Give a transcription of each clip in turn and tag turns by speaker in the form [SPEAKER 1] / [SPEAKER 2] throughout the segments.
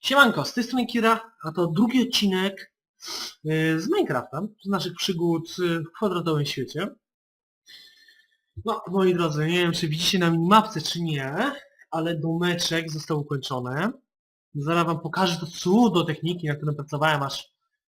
[SPEAKER 1] Siemanko, z tej strony Kira, a to drugi odcinek y, z Minecrafta, z naszych przygód y, w kwadratowym świecie. No, moi drodzy, nie wiem czy widzicie na minimapce czy nie, ale domeczek został ukończony. Zaraz wam pokażę to cudo techniki, na którym pracowałem aż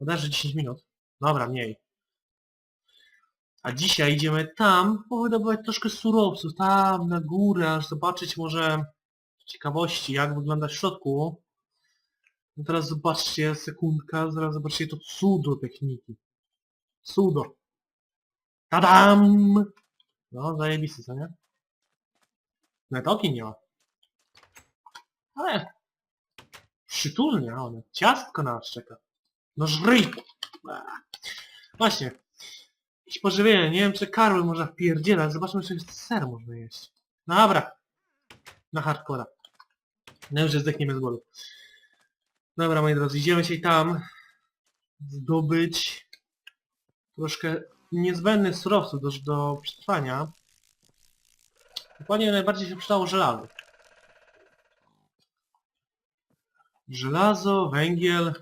[SPEAKER 1] bodajże 10 minut. Dobra, mniej. A dzisiaj idziemy tam, bo wydobywać troszkę surowców, tam na górę, aż zobaczyć może ciekawości jak wygląda w środku. No teraz zobaczcie, sekundka, zaraz zobaczcie to cudo techniki. Cudo. Tadam! No, zajebisty, co nie? Nawet okień nie ma. Ale... Przytulnie, a one. Ciastko na nas czeka. No żryj! Właśnie. Jakieś pożywienie, nie wiem czy karły można wpierdzielać, zobaczmy czy ser można jeść. No dobra. Na hardcora. No już zdechniemy z głodu. Dobra, moi drodzy, idziemy się tam zdobyć troszkę niezbędnych surowców do, do przetrwania. Dokładnie najbardziej się przydało żelazo. Żelazo, węgiel,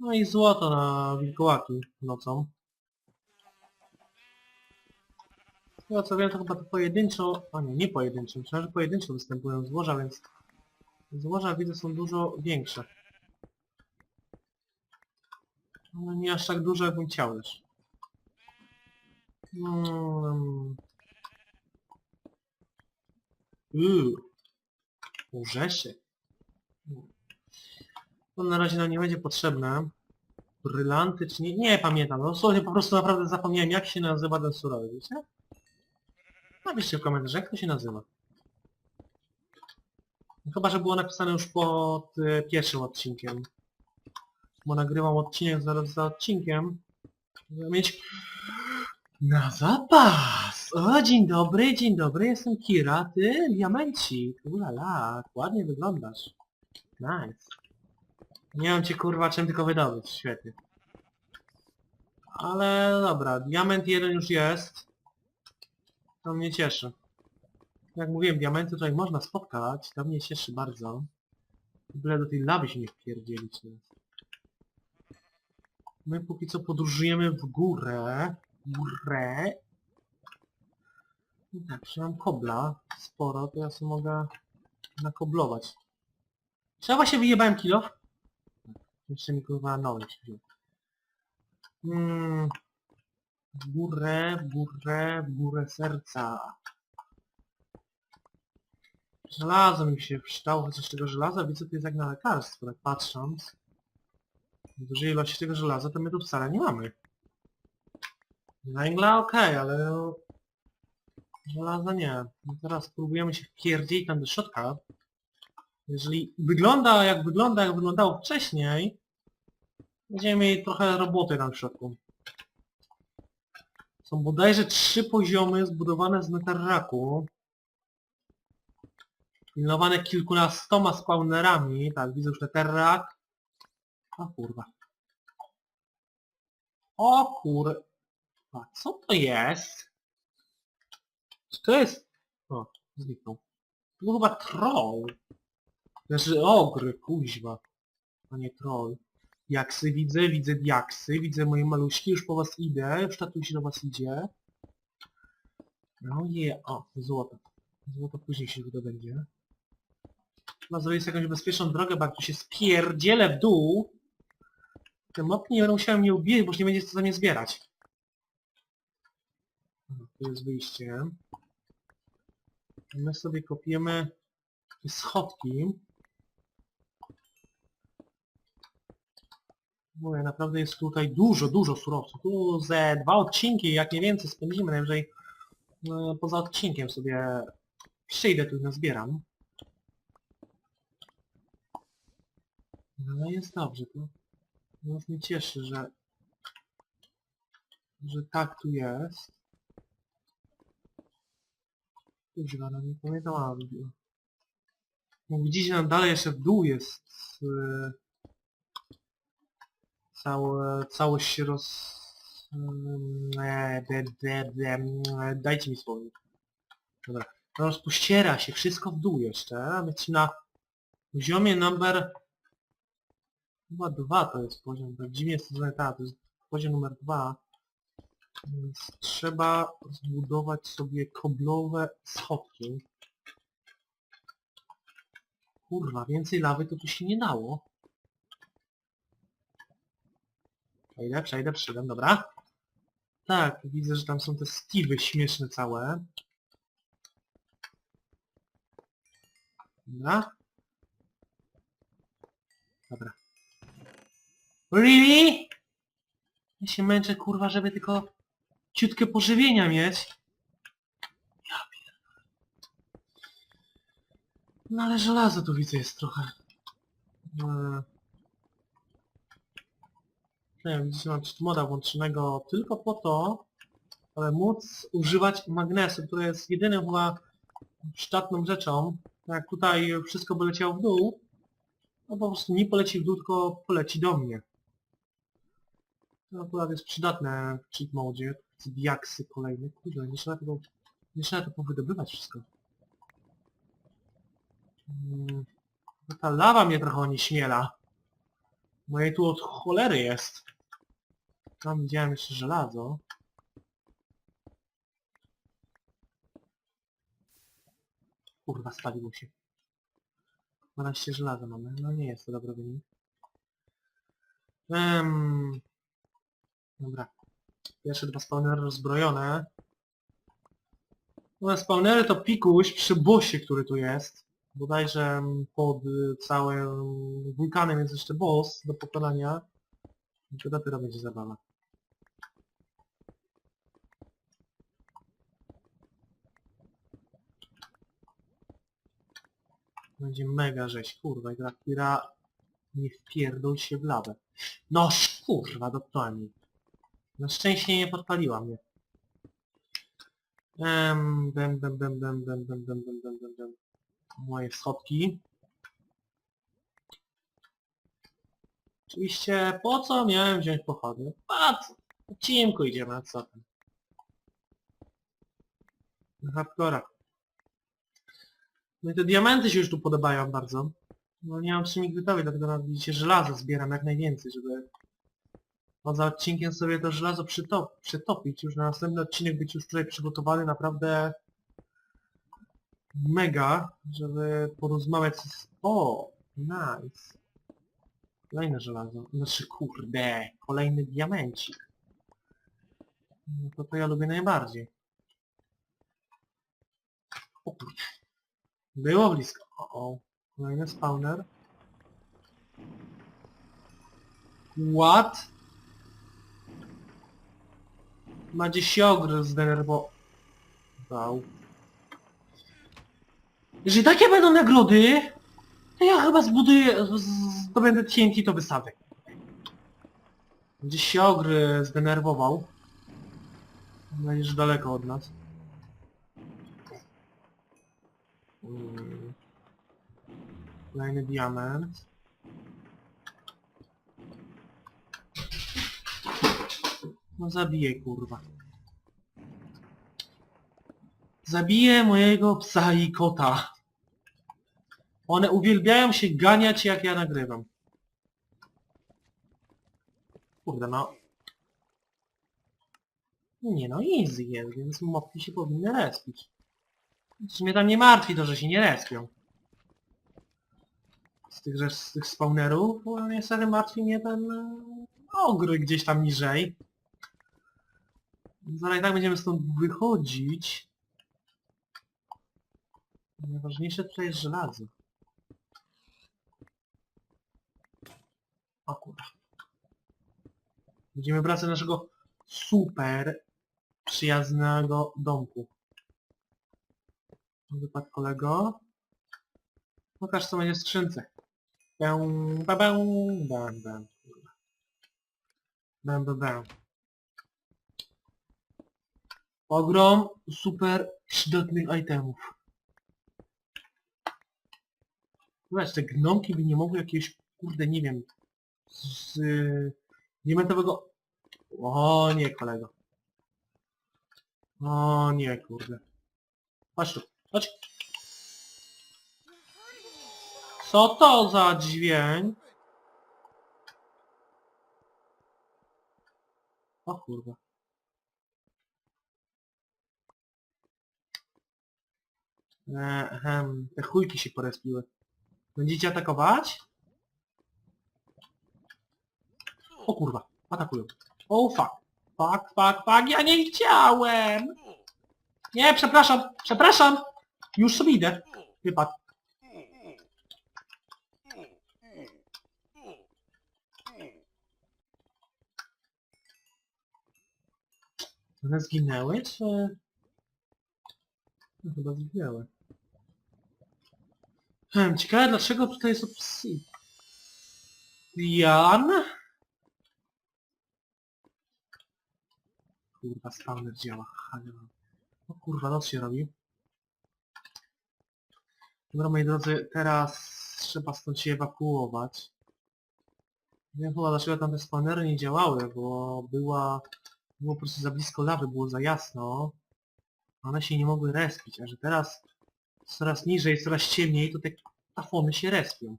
[SPEAKER 1] no i złoto na wilkołaki nocą. Ja co wiem, to chyba to pojedynczo, a nie, nie pojedynczo, myślałem, że pojedynczo występują złoża, więc złoża widzę są dużo większe. No nie aż tak dużo, jakbym chciał też. Mm. Uuu. Orzeszek. To na razie nam nie będzie potrzebne. Brylanty czy nie? Nie pamiętam. No dosłownie po prostu naprawdę zapomniałem jak się nazywa ten surowy, wiecie? Napiszcie w komentarzach jak to się nazywa. No Chyba, że było napisane już pod e, pierwszym odcinkiem bo nagrywam odcinek zaraz za odcinkiem. Żeby mieć na zapas! O, dzień dobry, dzień dobry, jestem Kira, ty diamencik. Ulala, ładnie wyglądasz. Nice. Nie mam cię kurwa czym tylko wydobyć, świetnie. Ale dobra, diament jeden już jest. To mnie cieszy. Jak mówiłem, diamenty tutaj można spotkać, to mnie cieszy bardzo. Byle do tej lawy się nie wpierdzielić. My póki co podróżujemy w górę. Górę. I tak, że mam kobla sporo, to ja sobie mogę nakoblować. Czy ja właśnie wyjebałem kilof? Jeszcze mi kurwa nowy się. Hmm. W górę, w górę, w górę serca. Żelazo mi się przydało, chociaż tego żelaza widzę to jest jak na lekarstwo, tak patrząc dużej ilości tego żelaza, to my tu wcale nie mamy. Węgla okej, ale... no, Żelaza nie. No teraz spróbujemy się wpierdzieć tam do środka. Jeżeli wygląda jak wygląda, jak wyglądało wcześniej, będziemy mieli trochę roboty tam w środku. Są bodajże trzy poziomy zbudowane z netherraku. Pilnowane kilkunastoma spawnerami. Tak, widzę już netherrack. O kurwa. O kurwa. Co to jest? Czy to jest... O, zniknął. To chyba troll. Znaczy ogry, kuźwa. A nie troll. Jaksy widzę, widzę diaksy, widzę moje maluśki, już po was idę, już tatuś do was idzie. No je, o, złoto. Złoto później się wydobędzie. Trzeba zrobić jakąś bezpieczną drogę, bo jak tu się spierdzielę w dół, te mopki nie będą musiały mnie ubijać, bo już nie będzie co za mnie zbierać. Tu jest wyjście. My sobie kopiemy schodki. Mówię, naprawdę jest tutaj dużo, dużo surowców. Tu ze dwa odcinki, jak nie więcej, spędzimy. Najwyżej no, poza odcinkiem sobie przyjdę tu i nazbieram. No jest dobrze, to nas mnie cieszy, że że tak tu jest. Kurwa, no nie pamiętam, a jak widzicie, nam dalej jeszcze w dół jest yy, całe, całość się roz... E, dajcie mi słownik. Dobra. No, rozpościera się wszystko w dół jeszcze, więc na poziomie number Chyba dwa to jest poziom, tak dziwnie jest to tak, to jest poziom numer dwa. Więc trzeba zbudować sobie koblowe schodki. Kurwa, więcej lawy to tu się nie dało. Przejdę, przejdę, przyszedłem, dobra. Tak, widzę, że tam są te Steve'y śmieszne całe. Dobra. Dobra. Really? Ja się męczę, kurwa, żeby tylko ciutkę pożywienia mieć. Ja pierdolę. No ale żelazo tu widzę jest trochę. Nie wiem, widzicie, mam moda włączonego tylko po to, aby móc używać magnesu, który jest jedynym chyba przydatną rzeczą. Jak tutaj wszystko by leciało w dół, no po prostu nie poleci w dół, tylko poleci do mnie. To akurat jest przydatne w cheat mode. Diaksy kolejne. Kurde, nie trzeba tego... Nie trzeba to powydobywać wszystko. Hmm. No Ta lawa mnie trochę onieśmiela. Moje tu od cholery jest. Tam widziałem jeszcze żelazo. Kurwa, spaliło się. 12 żelaza mamy. No nie jest to dobry wynik. Ehm... Dobra. Pierwsze dwa spawnery rozbrojone. No spawnery to pikuś przy bossie, który tu jest. Bodajże pod całym wulkanem jest jeszcze boss do pokonania. I to dopiero będzie zabawa. Będzie mega rzeź, kurwa, i gra, która nie wpierdol się w lawę. No kurwa, jej. Na szczęście nie podpaliła mnie. Em, dem, dem, dem, dem, dem, dem, dem, dem, dem, dem. Moje schodki. Oczywiście, po co miałem wziąć pochodnie? Po Cimku idziemy, a co tam? Na hardcora. No i te diamenty się już tu podobają bardzo. No nie mam ich wydobyć, dlatego nawet widzicie żelazo zbieram jak najwięcej, żeby poza odcinkiem sobie to żelazo przytop, przytopić. Już na następny odcinek być już tutaj przygotowany naprawdę mega, żeby porozmawiać z... O, nice. Kolejne żelazo. Znaczy kurde, kolejny diamencik. No to to ja lubię najbardziej. O kurde. Było blisko. O, o. Kolejny spawner. What? Macie się ogry zdenerwował. Jeżeli takie będą nagrody, to ja chyba zbuduję, z- zdobędę TNT to wysadzę. Gdzieś się ogry zdenerwował. Będziesz daleko od nas. Mm. Kolejny diament. No zabiję kurwa. Zabiję mojego psa i kota. One uwielbiają się ganiać jak ja nagrywam. Kurde no. Nie no, easy jest, więc mopki się powinny respić. W sumie tam nie martwi to, że się nie respią. Z tych, z tych spawnerów, niestety martwi mnie ten ogry gdzieś tam niżej. Zaraz i tak będziemy stąd wychodzić. Najważniejsze tutaj jest żelazo. O kurwa. Będziemy wracać do naszego super przyjaznego domku. Wypadł kolego. Pokaż co będzie w skrzynce. Bę, ba, bę, bę, bę. Bę, bę, bę. Ogrom super przydatnych itemów. Zobacz, te gnomki by nie mogły jakieś, kurde, nie wiem, z yy, diamentowego... O nie, kolego. O nie, kurde. Chodź tu, chodź. Co to za dźwięk? O kurwa. Ehem, te chujki się porespiły. Będziecie atakować? O kurwa, atakują. O fuck. Fuck, fuck, fuck, ja nie chciałem! Nie, przepraszam, przepraszam! Już sobie idę. Wypadł. One zginęły, czy... No, chyba zginęły. Hmm, ciekawe dlaczego tutaj jest. Jan? Kurwa, spawner działa. Halo. O kurwa, noc się robi. Dobra, moi drodzy, teraz trzeba stąd się ewakuować. Nie wiem chyba dlaczego tam te spawnery nie działały, bo była... Było po prostu za blisko lawy, było za jasno. One się nie mogły respić, a że teraz coraz niżej, coraz ciemniej, to te tafony się respią.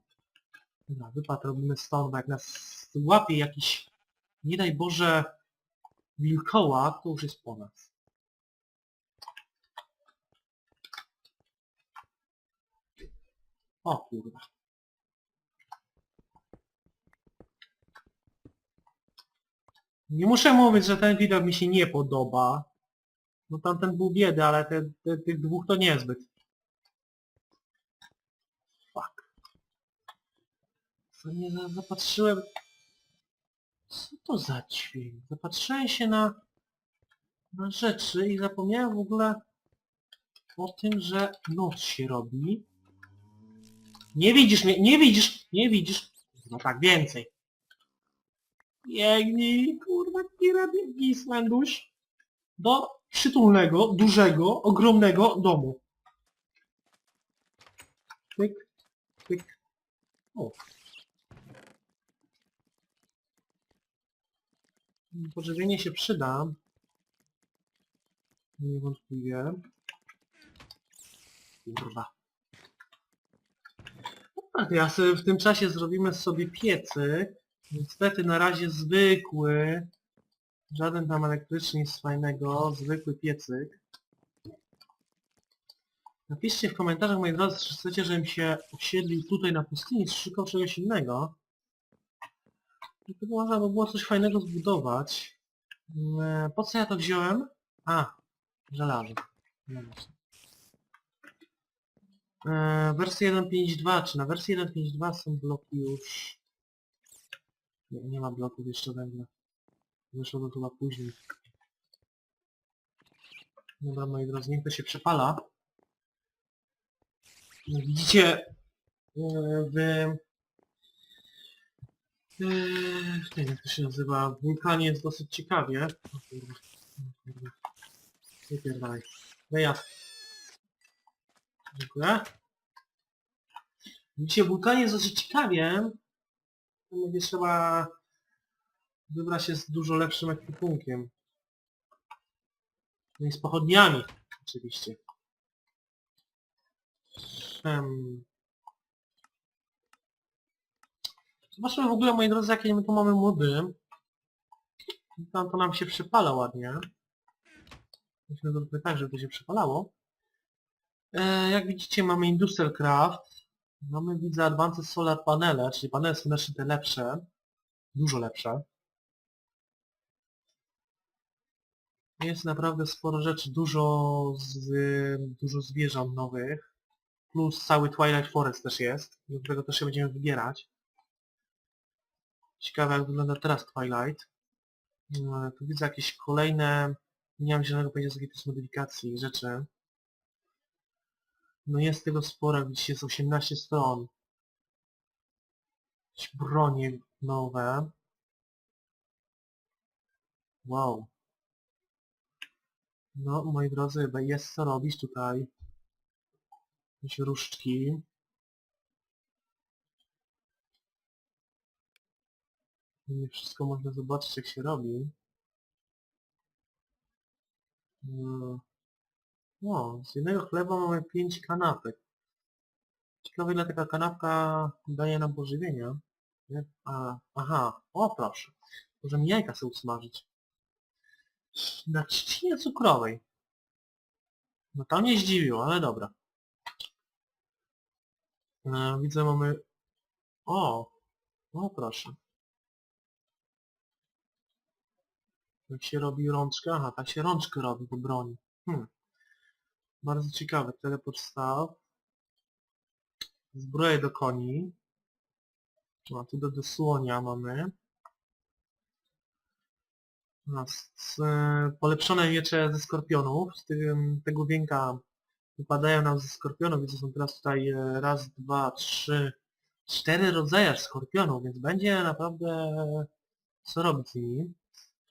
[SPEAKER 1] Dobra, wypad robimy stąd, bo jak nas łapie jakiś, nie daj Boże, wilkołak, to już jest po nas. O kurwa. Nie muszę mówić, że ten widok mi się nie podoba. No tamten był biedy, ale te, te, tych dwóch to niezbyt. Fuck. Co nie za, zapatrzyłem... Co to za dźwięk? Zapatrzyłem się na, na rzeczy i zapomniałem w ogóle o tym, że noc się robi. Nie widzisz mnie, nie widzisz, nie widzisz. No tak, więcej. Biegnij, kurwa, Kira, biegnij, Slenduś. Do przytulnego, dużego, ogromnego domu. Pyk, pyk. O. Pożywienie się przyda. Niewątpliwie. Kurwa. Tak, ja sobie w tym czasie zrobimy sobie piecyk. Niestety na razie zwykły. Żaden tam elektryczny nic fajnego. Zwykły piecyk. Napiszcie w komentarzach, moi drodzy, czy chcecie, żebym się osiedlił tutaj na pustyni, czy szukał czegoś innego. I można by było coś fajnego zbudować. Mm, Po co ja to wziąłem? A, żelazo. No. Eee, wersja 1.5.2, czy na wersji 1.5.2 są bloki już... Nie, nie ma bloków jeszcze węgla. Wyszło to chyba później. Dobra, moi drodzy, niech to się przepala. No, widzicie, e, w... e, Nie wiem, jak to się nazywa. Wulkanie jest dosyć ciekawie. O kurwa. O kurwa. Dziękuję. Widzicie, wulkanie jest dosyć ciekawie. Będzie trzeba wybrać się z dużo lepszym ekwipunkiem. No i z pochodniami, oczywiście. Hmm. Zobaczmy w ogóle, moi drodzy, jakie my tu mamy mody. Tam to nam się przypala ładnie. Musimy zróbmy tak, żeby to się przypalało. E, jak widzicie, mamy Industrial Craft. Mamy, widzę, Advanced Solar Panele, czyli panele słoneczne te lepsze. Dużo lepsze. Jest naprawdę sporo rzeczy, dużo, z, dużo zwierząt nowych. Plus cały Twilight Forest też jest, do którego też się będziemy wybierać. Ciekawe jak wygląda teraz Twilight. No, tu widzę jakieś kolejne, nie mam zielonego pojęcia z jakiej to jest modyfikacji, rzeczy. No jest tego sporo, jak widzicie jest 18 stron. Jakieś bronie nowe. Wow. No, moi drodzy, jest co robić tutaj. Jakieś różdżki. Nie wszystko można zobaczyć jak się robi. No z jednego chleba mamy 5 kanapek. Ciekawe ile taka kanapka daje nam pożywienia. Nie? A, aha, o proszę. Możemy jajka sobie usmażyć. Na trzcinie cukrowej. No to mnie zdziwiło, ale dobra. E, widzę mamy... O! O proszę. Jak się robi rączka? Aha, tak się rączkę robi do broni. Hmm. Bardzo ciekawe. Teleport staw. Zbroję do koni. A tu do, do słonia mamy. Nas, e, polepszone miecze ze skorpionów. Z tego, tego wienka wypadają nam ze skorpionów, więc są teraz tutaj e, raz, dwa, trzy, cztery rodzaje skorpionów, więc będzie naprawdę co robić z nimi.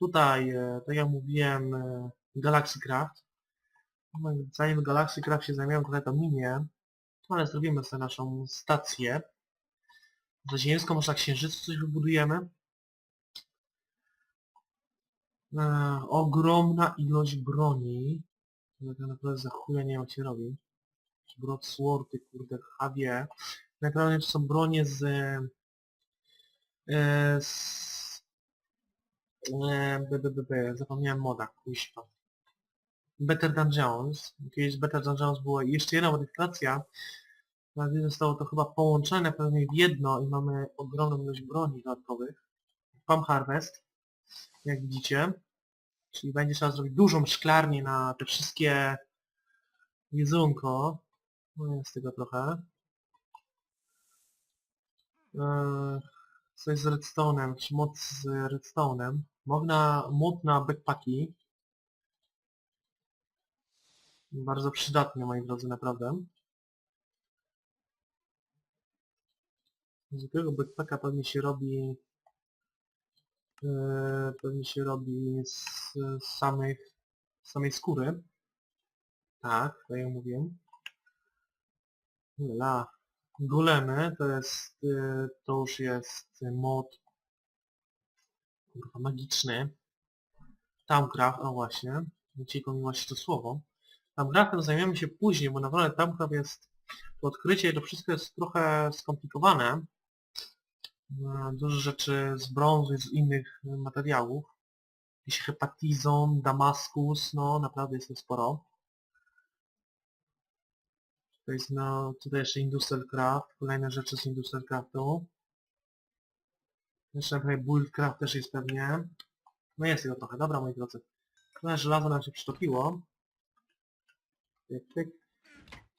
[SPEAKER 1] Tutaj, e, tak jak mówiłem, e, Galaxy Craft. Zanim Galaxy Craft się zajmiemy, to minie, ale zrobimy sobie naszą stację. Zaziemską, może na Księżycu coś wybudujemy. E, ogromna ilość broni. Tak naprawdę za chuja nie wiem jak się robi. Broadswordy, kurde, HW. Naprawdę to są bronie z... E, z e, b, b, b, b, zapomniałem moda, kuźwa. Better Than Jones. Kiedyś Better Than Jones była jeszcze jedna modyfikacja. Ale zostało to chyba połączone pewnie w jedno i mamy ogromną ilość broni dodatkowych. Palm Harvest, jak widzicie. Czyli będzie trzeba zrobić dużą szklarnię na te wszystkie jedzonko. No jest tego trochę. Eee, coś z redstone'em, jakiś mod z redstone'em. Można mod na backpacki. Bardzo przydatny, moi drodzy, naprawdę. Z tego backpacka pewnie się robi e, pewnie się robi z, z samych z samej skóry. Tak, to ja mówię. La. Golemy to jest e, to już jest mod kurwa magiczny. Tamcraft, o właśnie. Uciekło mi właśnie to słowo. Tamcraftem zajmiemy się później, bo naprawdę Tamcraft jest to odkrycie, to wszystko jest trochę skomplikowane. Dużo rzeczy z brązu i z innych materiałów. Jakiś hepatizon, damaskus, no naprawdę jest to sporo. Tutaj jest no, tutaj jeszcze Industrial Craft, kolejne rzeczy z Industrial Craftu. Jeszcze pewnie Buildcraft też jest pewnie. No jest tego trochę, dobra moi drodzy. Trochę żelazo nam się przytopiło. Tyk, tyk.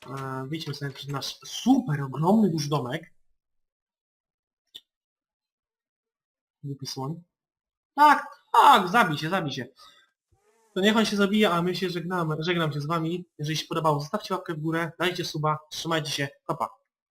[SPEAKER 1] E, Widzimy sobie nasz super ogromny duży domek. Głupi słoń. Tak, tak, zabij się, zabij się. To niech on się zabija, a my się żegnamy, żegnam się z wami. Jeżeli się podobało, zostawcie łapkę w górę, dajcie suba, trzymajcie się, pa pa.